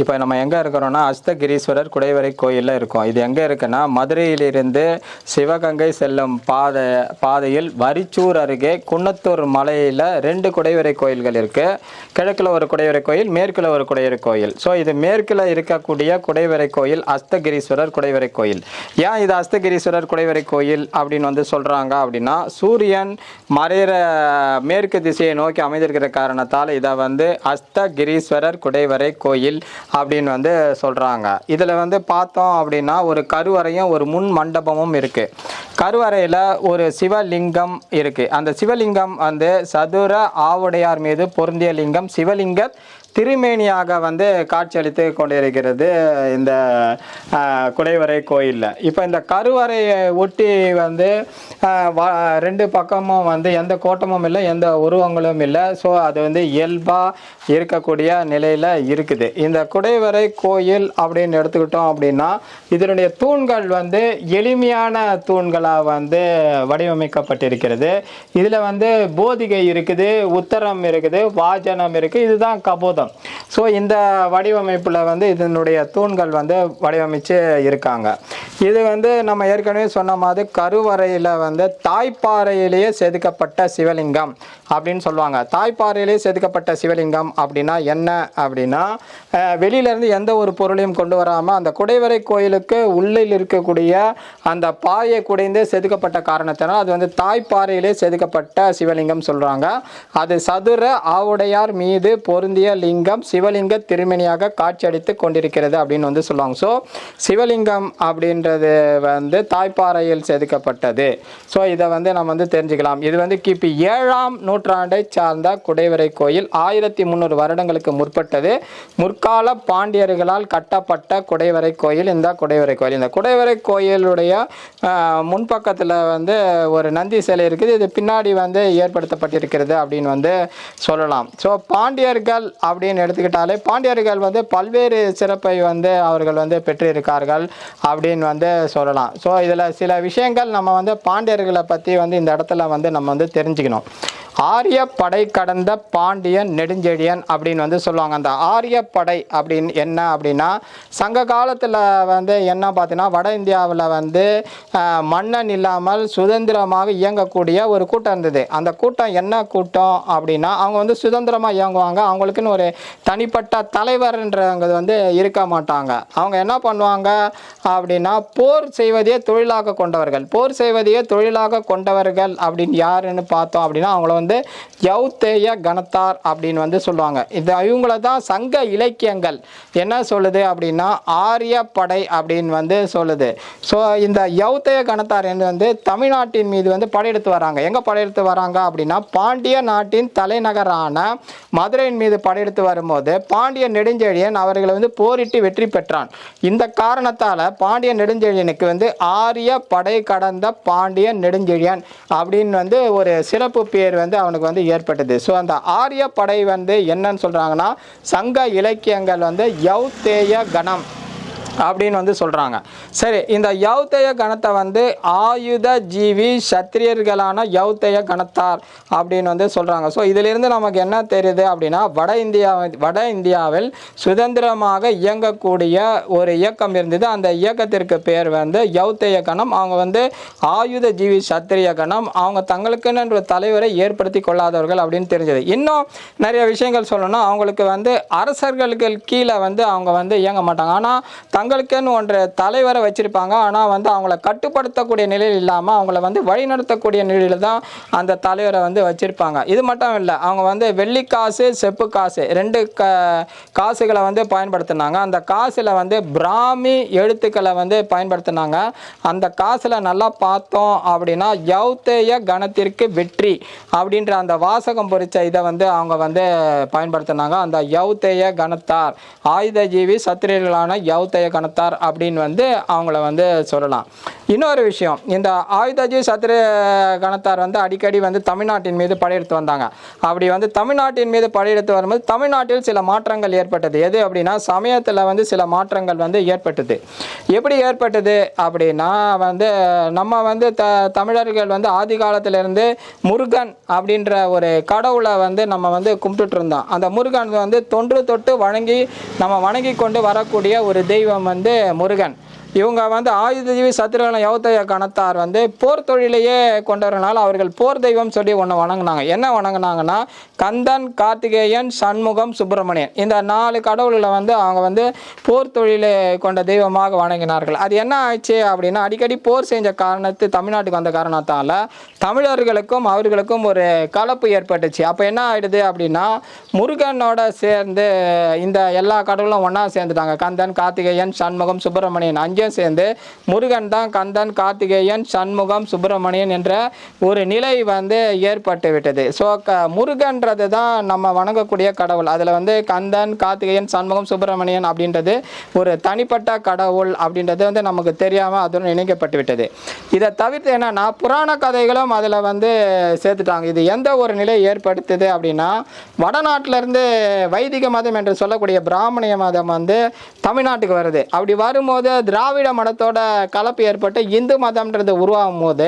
இப்போ நம்ம எங்கே இருக்கிறோம்னா அஸ்தகிரீஸ்வரர் குடைவரை கோயிலில் இருக்கோம். இது எங்கே இருக்குன்னா மதுரையிலிருந்து சிவகங்கை செல்லும் பாதை பாதையில் வரிச்சூர் அருகே குன்னத்தூர் மலையில் ரெண்டு குடைவரை கோயில்கள் இருக்குது கிழக்கில் ஒரு குடைவரை கோயில் மேற்கில் ஒரு குடைவரை கோயில். ஸோ இது மேற்கில் இருக்கக்கூடிய குடைவரை கோயில் அஸ்தகிரீஸ்வரர் குடைவரை கோயில். ஏன் இது அஸ்தகிரீஸ்வரர் குடைவரை கோயில் அப்படின்னு வந்து சொல்கிறாங்க அப்படின்னா சூரியன் மறையிற மேற்கு திசையை நோக்கி அமைந்திருக்கிற காரணத்தால் இதை வந்து அஸ்தகிரீஸ்வரர் குடைவரை கோயில் அப்படின்னு வந்து சொல்கிறாங்க இதில் வந்து பார்த்தோம் அப்படின்னா ஒரு கருவறையும் ஒரு முன் மண்டபமும் இருக்குது கருவறையில் ஒரு சிவலிங்கம் இருக்குது அந்த சிவலிங்கம் வந்து சதுர ஆவுடையார் மீது பொருந்திய லிங்கம். சிவலிங்க திருமேனியாக வந்து காட்சியளித்து கொண்டிருக்கிறது இந்த குடைவரை கோயிலில். இப்போ இந்த கருவறையை ஒட்டி வந்து ரெண்டு பக்கமும் வந்து எந்த கோட்டமும் இல்லை எந்த உருவங்களும் இல்லை. ஸோ அது வந்து இயல்பாக இருக்கக்கூடிய நிலையில் இருக்குது. இந்த குடைவரை கோயில் அப்படின்னு எடுத்துக்கிட்டோம் அப்படின்னா இதனுடைய தூண்கள் வந்து எளிமையான தூண்களாக வந்து வடிவமைக்கப்பட்டிருக்கிறது. இதில் வந்து போதிகை இருக்குது உத்தரம் இருக்குது வாஜனம் இருக்குது. இதுதான் கபோதம். ஸோ இந்த வடிவமைப்பில் வந்து இதனுடைய தூண்கள் வந்து வடிவமைச்சு இருக்காங்க. இது வந்து நம்ம ஏற்கனவே சொன்ன மாதிரி கருவறையில் வந்து தாய்ப்பாறையிலேயே செதுக்கப்பட்ட சிவலிங்கம். அப்படின்னு சொல்லுவாங்க. தாய்ப்பாறையிலேயே செதுக்கப்பட்ட சிவலிங்கம் அப்படின்னா என்ன அப்படின்னா வெளியிலேருந்து எந்த ஒரு பொருளையும் கொண்டு வராமல் அந்த குடைவரை கோயிலுக்கு உள்ளில் இருக்கக்கூடிய அந்த பாயை குடைந்து செதுக்கப்பட்ட காரணத்தினால் அது வந்து தாய்ப்பாறையிலே செதுக்கப்பட்ட சிவலிங்கம் சொல்கிறாங்க அது சதுர ஆவுடையார் மீது பொருந்திய லிங்கம் சிவலிங்க திருமணியாக காட்சியளித்து கொண்டிருக்கிறது அப்படின்னு வந்து சொல்லுவாங்க. ஸோ சிவலிங்கம் அப்படின்றது வந்து தாய்ப்பாறையில் செதுக்கப்பட்டது. ஸோ இதை வந்து நம்ம வந்து தெரிஞ்சுக்கலாம். இது வந்து கிபி ஏழாம் நூற்றாண்டை சார்ந்த குடைவரை கோயில் ஆயிரத்தி முந்நூறு வருடங்களுக்கு முற்பட்டது. முற்கால பாண்டியர்களால் கட்டப்பட்ட குடைவரை கோயில் இந்த குடைவரை கோயில். இந்த குடைவரை கோயிலுடைய முன்பக்கத்தில் வந்து ஒரு நந்தி சிலை இருக்குது. இது பின்னாடி வந்து ஏற்படுத்தப்பட்டிருக்கிறது அப்படின்னு வந்து சொல்லலாம். ஸோ பாண்டியர்கள் அப்படின்னு எடுத்துக்கிட்டாலே பாண்டியர்கள் வந்து பல்வேறு சிறப்பை வந்து அவர்கள் வந்து பெற்றிருக்கார்கள் அப்படின்னு வந்து சொல்லலாம். ஸோ இதில் சில விஷயங்கள் நம்ம வந்து பாண்டியர்களை பற்றி வந்து இந்த இடத்துல வந்து நம்ம வந்து தெரிஞ்சுக்கணும். ஆரிய படை கடந்த பாண்டியன் நெடுஞ்செழியன் அப்படின்னு வந்து சொல்லுவாங்க. அந்த ஆரிய படை அப்படின்னு என்ன அப்படின்னா சங்க காலத்தில் வந்து என்ன பார்த்தீங்கன்னா வட இந்தியாவில் வந்து மன்னன் இல்லாமல் சுதந்திரமாக இயங்கக்கூடிய ஒரு கூட்டம் இருந்தது. அந்த கூட்டம் என்ன கூட்டம் அப்படின்னா அவங்க வந்து சுதந்திரமாக இயங்குவாங்க. அவங்களுக்குன்னு ஒரு தனிப்பட்ட தலைவர்ன்றவங்க வந்து இருக்க மாட்டாங்க. அவங்க என்ன பண்ணுவாங்க அப்படின்னா போர் செய்வதையே தொழிலாக கொண்டவர்கள். போர் செய்வதையே தொழிலாக கொண்டவர்கள் அப்படின்னு யாருன்னு பார்த்தோம் அப்படின்னா அவங்கள வந்து யௌத்தேய கணத்தார் அப்படின்னு வந்து சொல்லுவாங்க. இது இவங்கள தான் சங்க இலக்கியங்கள். என்ன சொல்லுது அப்படின்னா ஆரிய படை அப்படின்னு வந்து சொல்லுது. ஸோ இந்த யௌத்தேய கணத்தார் என்று வந்து தமிழ்நாட்டின் மீது வந்து படையெடுத்து வராங்க. எங்கே படையெடுத்து வராங்க அப்படின்னா பாண்டிய நாட்டின் தலைநகரான மதுரையின் மீது படையெடுத்து வரும்போது பாண்டிய நெடுஞ்செழியன் அவர்களை வந்து போரிட்டு வெற்றி பெற்றான். இந்த காரணத்தால் பாண்டிய நெடுஞ்செழியனுக்கு வந்து ஆரிய படை கடந்த பாண்டிய நெடுஞ்செழியன் அப்படின்னு வந்து ஒரு சிறப்பு பேர் வந்து அவனுக்கு வந்து ஏற்பட்டது. ஸோ அந்த ஆரிய படை வந்து என்னன்னு சொல்கிறாங்கன்னா சங்க இலக்கியங்கள் வந்து யௌத்தேய கணம். அப்படின்னு வந்து சொல்கிறாங்க சரி இந்த யௌத்தேய கணத்தை வந்து ஆயுத ஜீவி சத்திரியர்களான யௌத்தைய கணத்தார் அப்படின்னு வந்து சொல்கிறாங்க ஸோ இதிலிருந்து நமக்கு என்ன தெரியுது அப்படின்னா வட இந்தியா வட இந்தியாவில் சுதந்திரமாக இயங்கக்கூடிய ஒரு இயக்கம் இருந்தது. அந்த இயக்கத்திற்கு பேர் வந்து யௌத்தைய கணம். அவங்க வந்து ஆயுத ஜீவி சத்திரிய கணம். அவங்க தங்களுக்குன்னு ஒரு தலைவரை ஏற்படுத்தி கொள்ளாதவர்கள் அப்படின்னு தெரிஞ்சது. இன்னும் நிறைய விஷயங்கள் சொல்லணும்னா அவங்களுக்கு வந்து அரசர்களுக்கு கீழே வந்து அவங்க வந்து இயங்க மாட்டாங்க. ஆனால் தங்களுக்குன்னு ஒன்று தலைவரை வச்சுருப்பாங்க. ஆனால் வந்து அவங்கள கட்டுப்படுத்தக்கூடிய நிலையில் இல்லாமல் அவங்கள வந்து வழிநடத்தக்கூடிய நிலையில் தான் அந்த தலைவரை வந்து வச்சுருப்பாங்க. இது மட்டும் இல்லை அவங்க வந்து வெள்ளி காசு செப்பு காசு ரெண்டு க காசுகளை வந்து பயன்படுத்தினாங்க. அந்த காசில் வந்து பிராமி எழுத்துக்களை வந்து பயன்படுத்தினாங்க. அந்த காசில் நல்லா பார்த்தோம் அப்படின்னா யௌத்தேய கணத்திற்கு வெற்றி அப்படின்ற அந்த வாசகம் பொறிச்ச இதை வந்து அவங்க வந்து பயன்படுத்தினாங்க. அந்த யௌத்தேய கணத்தார் ஆயுத ஜீவி சத்திரியர்களான யௌத்தேய கணத்தார் அப்படின்னு வந்து அவங்கள வந்து சொல்லலாம். இன்னொரு விஷயம் இந்த ஆயுதாஜி சத்திர கணத்தார் வந்து அடிக்கடி வந்து தமிழ்நாட்டின் மீது படையெடுத்து வந்தாங்க. அப்படி வந்து தமிழ்நாட்டின் மீது படையெடுத்து வரும்போது தமிழ்நாட்டில் சில மாற்றங்கள் ஏற்பட்டது. எது அப்படின்னா சமயத்தில் வந்து சில மாற்றங்கள் வந்து ஏற்பட்டது. எப்படி ஏற்பட்டது அப்படின்னா வந்து நம்ம வந்து த தமிழர்கள் வந்து ஆதி காலத்திலிருந்து முருகன் அப்படின்ற ஒரு கடவுளை வந்து நம்ம வந்து கும்பிட்டுட்டு இருந்தோம் அந்த முருகன் வந்து தொன்று தொட்டு வணங்கி நம்ம வணங்கி கொண்டு வரக்கூடிய ஒரு தெய்வம் வந்து முருகன். இவங்க வந்து ஆயுதஜீவி சத்திரகலம் யௌத்தைய கணத்தார் வந்து போர் தொழிலையே கொண்டவரனால அவர்கள் போர் தெய்வம் சொல்லி ஒன்று வணங்கினாங்க. என்ன வணங்கினாங்கன்னா கந்தன் கார்த்திகேயன் சண்முகம் சுப்பிரமணியன். இந்த நாலு கடவுள்களை வந்து அவங்க வந்து போர் தொழிலை கொண்ட தெய்வமாக வணங்கினார்கள். அது என்ன ஆச்சு அப்படின்னா அடிக்கடி போர் செஞ்ச காரணத்து தமிழ்நாட்டுக்கு வந்த காரணத்தால் தமிழர்களுக்கும் அவர்களுக்கும் ஒரு கலப்பு ஏற்பட்டுச்சு. அப்போ என்ன ஆயிடுது அப்படின்னா முருகனோட சேர்ந்து இந்த எல்லா கடவுளும் ஒன்றா சேர்ந்துட்டாங்க. கந்தன் கார்த்திகேயன் சண்முகம் சுப்பிரமணியன். அஞ்சு அஞ்சும் சேர்ந்து முருகன் தான் கந்தன் கார்த்திகேயன் சண்முகம் சுப்பிரமணியன் என்ற ஒரு நிலை வந்து ஏற்பட்டு விட்டது. ஸோ க முருகன்றது தான் நம்ம வணங்கக்கூடிய கடவுள். அதில் வந்து கந்தன் கார்த்திகேயன் சண்முகம் சுப்பிரமணியன் அப்படின்றது ஒரு தனிப்பட்ட கடவுள் அப்படின்றது வந்து நமக்கு தெரியாமல் அதுடன் இணைக்கப்பட்டு விட்டது. இதை தவிர்த்து என்னன்னா புராண கதைகளும் அதில் வந்து சேர்த்துட்டாங்க. இது எந்த ஒரு நிலை ஏற்படுத்துது அப்படின்னா வடநாட்டிலேருந்து வைதிக மதம் என்று சொல்லக்கூடிய பிராமணிய மதம் வந்து தமிழ்நாட்டுக்கு வருது. அப்படி வரும்போது திராவிட திராவிட மதத்தோட கலப்பு ஏற்பட்டு இந்து மதம்ன்றது உருவாகும் போது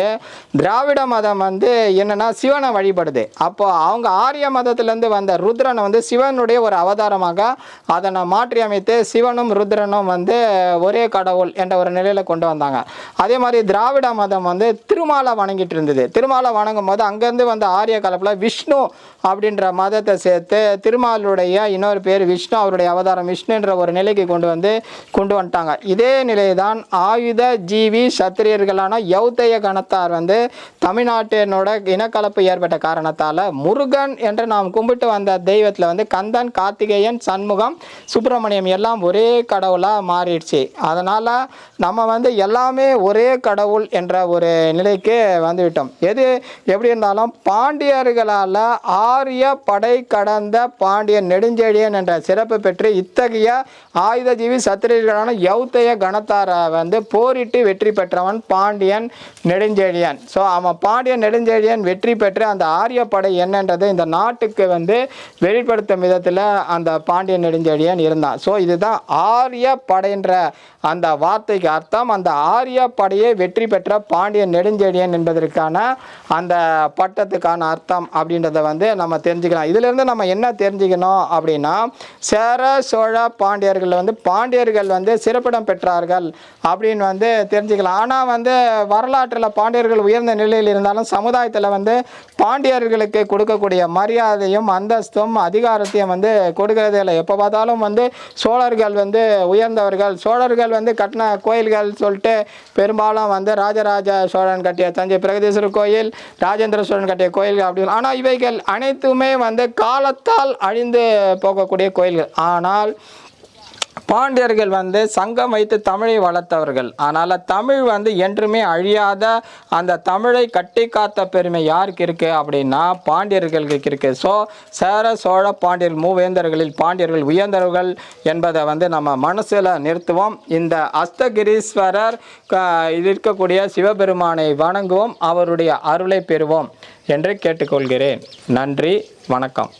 திராவிட மதம் வந்து என்னென்னா சிவனை வழிபடுது. அப்போ அவங்க ஆரிய மதத்திலேருந்து வந்த ருத்ரனை வந்து சிவனுடைய ஒரு அவதாரமாக அதனை மாற்றி அமைத்து சிவனும் ருத்ரனும் வந்து ஒரே கடவுள் என்ற ஒரு நிலையில் கொண்டு வந்தாங்க. அதே மாதிரி திராவிட மதம் வந்து திருமாலை வணங்கிட்டு இருந்தது. திருமாலை வணங்கும் போது அங்கேருந்து வந்த ஆரிய கலப்பில் விஷ்ணு அப்படின்ற மதத்தை சேர்த்து திருமாலுடைய இன்னொரு பேர் விஷ்ணு அவருடைய அவதாரம் விஷ்ணுன்ற ஒரு நிலைக்கு கொண்டு வந்து கொண்டு வந்துட்டாங்க. இதே நிலை தான் ஆயுத ஜீவி சத்திரியர்களான யௌத்தைய கணத்தார் வந்து தமிழ்நாட்டினோட இனக்கலப்பு ஏற்பட்ட காரணத்தால் முருகன் என்று நாம் கும்பிட்டு வந்த தெய்வத்தில் வந்து கந்தன் கார்த்திகேயன் சண்முகம் சுப்பிரமணியம் எல்லாம் ஒரே கடவுளாக மாறிடுச்சு. அதனால் நம்ம வந்து எல்லாமே ஒரே கடவுள் என்ற ஒரு நிலைக்கு வந்துவிட்டோம். எது எப்படி இருந்தாலும் பாண்டியர்களால் ஆரிய படை கடந்த பாண்டியன் நெடுஞ்செழியன் என்ற சிறப்பு பெற்று இத்தகைய ஆயுதஜீவி சத்திரியர்களான யௌத்தைய கணத்தார் வந்து போரிட்டு வெற்றி பெற்றவன் பாண்டியன் நெடுஞ்செழியன். ஸோ அவன் பாண்டியன் நெடுஞ்செழியன் வெற்றி பெற்று அந்த ஆரிய படை இந்த நாட்டுக்கு வந்து வெளிப்படுத்தும் விதத்தில் அந்த பாண்டியன் நெடுஞ்செழியன் இருந்தான். ஸோ இதுதான் ஆரிய படைன்ற அந்த வார்த்தைக்கு அர்த்தம். அந்த ஆரிய படையை வெற்றி பெற்ற பாண்டியன் நெடுஞ்செழியன் என்பதற்கான அந்த பட்டத்துக்கான அர்த்தம் அப்படின்றத வந்து நம்ம தெரிஞ்சுக்கலாம். இதிலிருந்து நம்ம என்ன தெரிஞ்சுக்கணும் அப்படின்னா சேர சோழ பாண்டியர்கள் வந்து பாண்டியர்கள் வந்து சிறப்பிடம் பெற்றார்கள் அப்படின்னு வந்து தெரிஞ்சுக்கலாம். ஆனால் வந்து வரலாற்றில் பாண்டியர்கள் உயர்ந்த நிலையில் இருந்தாலும் சமுதாயத்தில் வந்து பாண்டியர்களுக்கு கொடுக்கக்கூடிய மரியாதையும் அந்தஸ்தும் அதிகாரத்தையும் வந்து கொடுக்கறதே இல்லை. எப்போ பார்த்தாலும் வந்து சோழர்கள் வந்து உயர்ந்தவர்கள். சோழர்கள் வந்து கட்டின கோயில்கள் சொல்லிட்டு பெரும்பாலும் வந்து ராஜராஜ சோழன் கட்டிய தஞ்சை பிரகதீஸ்வரர் கோயில் ராஜேந்திர சோழன் கட்டிய கோயில்கள் அப்படி ஆனால் இவைகள் அனைத்துமே வந்து காலத்தால் அழிந்து போகக்கூடிய கோயில்கள். ஆனால் பாண்டியர்கள் வந்து சங்கம் வைத்து தமிழை வளர்த்தவர்கள். அதனால் தமிழ் வந்து என்றுமே அழியாத அந்த தமிழை கட்டி காத்த பெருமை யாருக்கு இருக்குது அப்படின்னா பாண்டியர்களுக்கு இருக்குது ஸோ சேர சோழ பாண்டியர் மூவேந்தர்களில் பாண்டியர்கள் உயர்ந்தவர்கள் என்பதை வந்து நம்ம மனசில் நிறுத்துவோம். இந்த அஸ்தகிரீஸ்வரர் க- இது இருக்கக்கூடிய சிவபெருமானை வணங்குவோம். அவருடைய அருளை பெறுவோம் என்று கேட்டுக்கொள்கிறேன். நன்றி வணக்கம்.